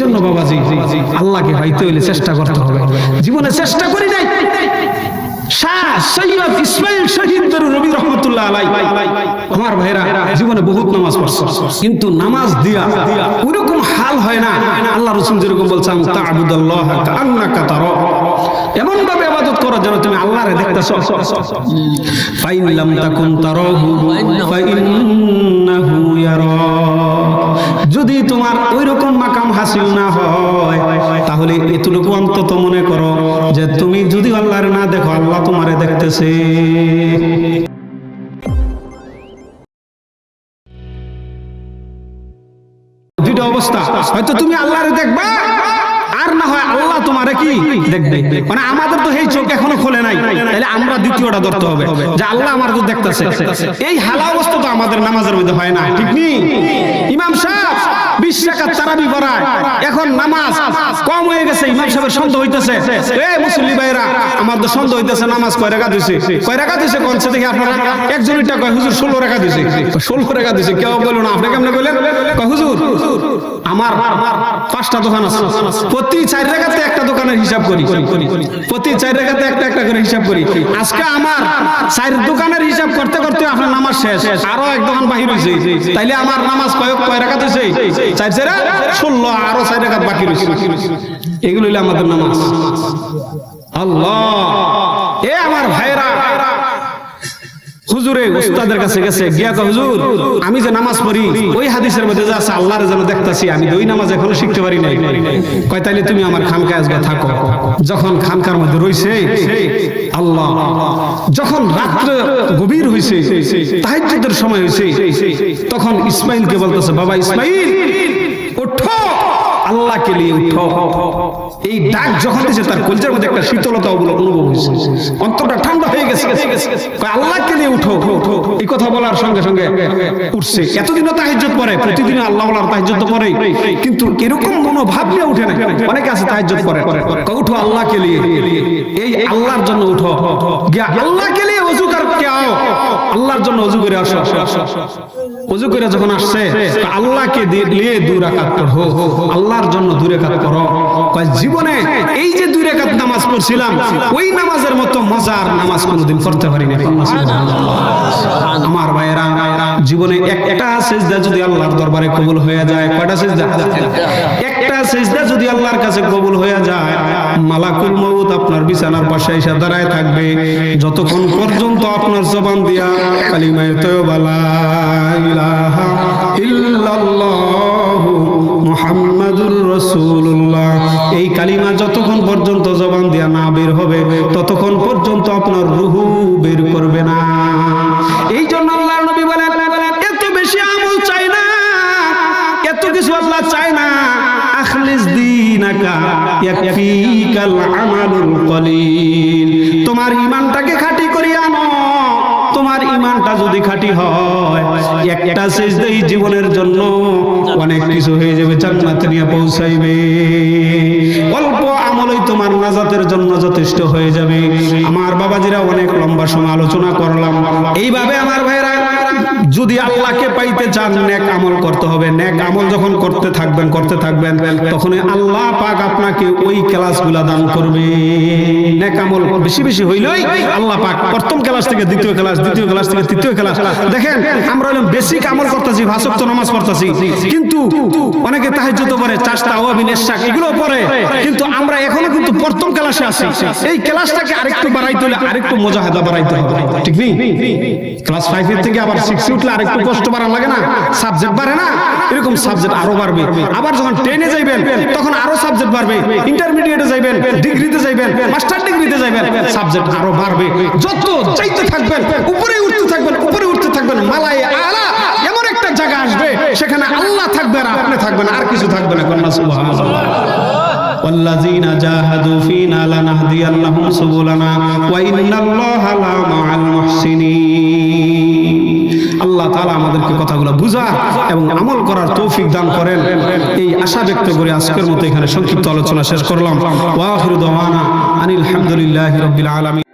জন্য বাবাজি, আল্লাহকে পাইতে হইলে চেষ্টা করতে হবে। জীবনে চেষ্টা করি নাই। আমার জীবনে বহুত নামাজ পড়ছে। কিন্তু নামাজ দিয়া হাল হয় না। আল্লাহ ইবাদত করো তুমি দেখতেছ। যদি তোমার ওই রকম মাকাম হাসিল না হয়, তাহলে এতটুকু অন্তত মনে করো যে তুমি যদি আল্লাহর না দেখো, আল্লাহ তোমারে দেখতেছে। দুইটা অবস্থা। হয়তো তুমি আল্লাহরে দেখবা, আর না হয় তোমারে কি? দেখবে মানে আমাদের তো এই চোখ এখনও খোলে নাই। তাহলে আমরা দ্বিতীয়টা ধরতে হবে। যে আল্লাহ আমার তো দেখতেছে। এই হালা অবস্থা তো আমাদের নামাজের মধ্যে হয় না। ঠিক নেই ইমাম সাহেব! বিশ টাকার তারাবি পড়ায়। এখন নামাজ কম হয়ে গেছে, ইমাম সাহেবের সন্দেহ হইতেছে। এ মুসল্লি ভাইরা আমার তো সন্দেহ হইতেছে নামাজ কয় টাকা দিছে কয় টাকা দিছে কোনছে দেখি আপনারা? একজনটা কয়, হুজুর, ষোলো টাকা দিছে ষোলো টাকা দিছে কেউ বলল না। আপনি কেমনে বললেন কয়, হুজুর, আমার পাঁচটা দোকান আছে। প্রতি চার রেখাতে একটা দোকানের হিসাব করি। প্রতি চার রেখাতে একটা একটা করে হিসাব করি। আজকে আমার চার দোকানের হিসাব করতে করতে আপনার নামাজ শেষ। আরও এক দোকান বাহির হয়েছে তাইলে আমার নামাজ কয় কয় রেখাত হয়েছে আরও বাকি রয়েছে এগুলো আমাদের নামাজ। আল্লাহ। উস্তাদের কাছে গেছে গিয়া কয়, হুজুর আমি যে নামাজ পড়ি ওই হাদিসের মধ্যে যে আছে আল্লাহর যেন দেখতাছি আমি ওই নামাজ এখনও শিখতে পারি নাই। কয় তাইলে তুমি আমার খানকায় আসবে থাকো। যখন খানকার মধ্যে রইছে আল্লাহ যখন রাত্রে গভীর হইছে তাহাজ্জুদের সময় হইছে তখন ইসমাইলকে বলতেছে বাবা ইসমাইল ওঠো। আল্লাহকে নিয়ে উঠো। এই ডাক যখন দিয়েছে তার কলজার মধ্যে একটা শীতলতা অনুভব হয়েছে। অন্তরটা ঠান্ডা হয়ে গেছে। কয়, আল্লাহকে নিয়ে উঠো। এই কথা বলার সঙ্গে সঙ্গে উঠছে। এতদিনও তাহাজ্জুদ পরে প্রতিদিন আল্লাহ বলার তাহাজ্জুদ তো পরে কিন্তু এরকম মনোভাব নিয়ে উঠে না অনেকে আছে তাহাজ্জুদ পরে কয়, উঠো আল্লাহকে নিয়ে। এই আল্লাহর জন্য উঠো। গিয়া আল্লাহকে নিয়ে কে আও আল্লাহর জন্য অজু করে আসো। অজু করে যখন আসছে আল্লাহকে নিয়ে দুই রাকাত পড়ো। আল্লাহর জন্য দুই রাকাত পড়ো। জীবনে এই যে দুই রাকাত নামাজ পড়ছিলাম, ওই নামাজের মতো মজার নামাজ কোনোদিন পড়তে পারি না আমার ভাইয়েরা জীবনে একটা সেজদা যদি আল্লাহর দরবারে কবুল হয়ে যায়, কয়টা সেজদা? একটা সেজদা যদি আল্লাহর কাছে কবুল হয়ে যায়, মালাকুল মউত আপনার বিছানার পাশে এসে দাঁড়ায় থাকবে। যতক্ষণ পর্যন্ত আপনার জবান দিয়া কালিমায়ে তয়বালা ইলাহা ইল্লাল্লাহু আল্লাহ চায় না আখলিস দীনাকা তোমার ঈমানটাকে খাটি করিয়া আনো। তোমার ইমানটা যদি খাঁটি হয়, একটা সেজদাই জীবনের জন্য অনেক কিছু হয়ে যাবে, জান্নাত নিয়ে পৌঁছাইবে। অল্প আমলই তোমার নাজাতের জন্য যথেষ্ট হয়ে যাবে। আমার বাবাজিরা অনেক লম্বা সময় আলোচনা করলাম। এইভাবে আমার ভাইরা যদি আল্লাহকে পাইতে চান, নেক আমল করতে হবে। নেক আমল যখন করতে থাকবেন করতে থাকবেন তখন আল্লাহ পাক আপনাকে ওই ক্লাসগুলা দান করবে। নেক আমল বেশি বেশি হইলেই আল্লাহ পাক প্রথম ক্লাস থেকে দ্বিতীয় ক্লাস দ্বিতীয় ক্লাস থেকে তৃতীয় ক্লাস। দেখেন, আমরা হলাম বেসিক আমল করতেছি ভাষক্ত নামাজ পড়তেছি। কিন্তু অনেকে তাহাজ্জুদ পড়ে চাষতা ওয়াবিন ইশাক এগুলো পড়ে। কিন্তু আমরা এখনও কিন্তু প্রথম ক্লাসে আছি। এই ক্লাসটাকে আরেকটু বাড়াইতে হলে আরেকটু মুজাহাদা বাড়াইতে হবে। ঠিক নেই? ক্লাস ফাইভ এর থেকে আবার সিক্সে উঠলে আরেকটু কষ্ট বাড়া লাগে না? সাবজেক্ট বাড়ে না? এরকম সাবজেক্ট আরও বাড়বে। আবার যখন টেনে যাইবেন, তখন আরও সাবজেক্ট বাড়বে। ইন্টারমিডিয়েটে যাইবেন ডিগ্রিতে যাইবেন মাস্টার ডিগ্রিতে যাইবেন সাবজেক্ট আরও বাড়বে। যত চাইতে থাকবেন থাকবে আর আপনি থাকবেন আর কিছু থাকবে না কন্যা সুবহানাল্লাহ والذين جاهدوا فينا لنهدينهم سبلنا وإن الله لمع المحسنين আল্লাহ তাআলা আমাদেরকে কথাগুলো বুঝা এবং আমল করার তৌফিক দান করেন এই আশা ব্যক্ত করে আজকের মতো এখানে সংক্ষিপ্ত আলোচনা শেষ করলাম ওয়া আখিরু দাওয়ানা আনিল হামদুলিল্লাহি রাব্বিল আলামিন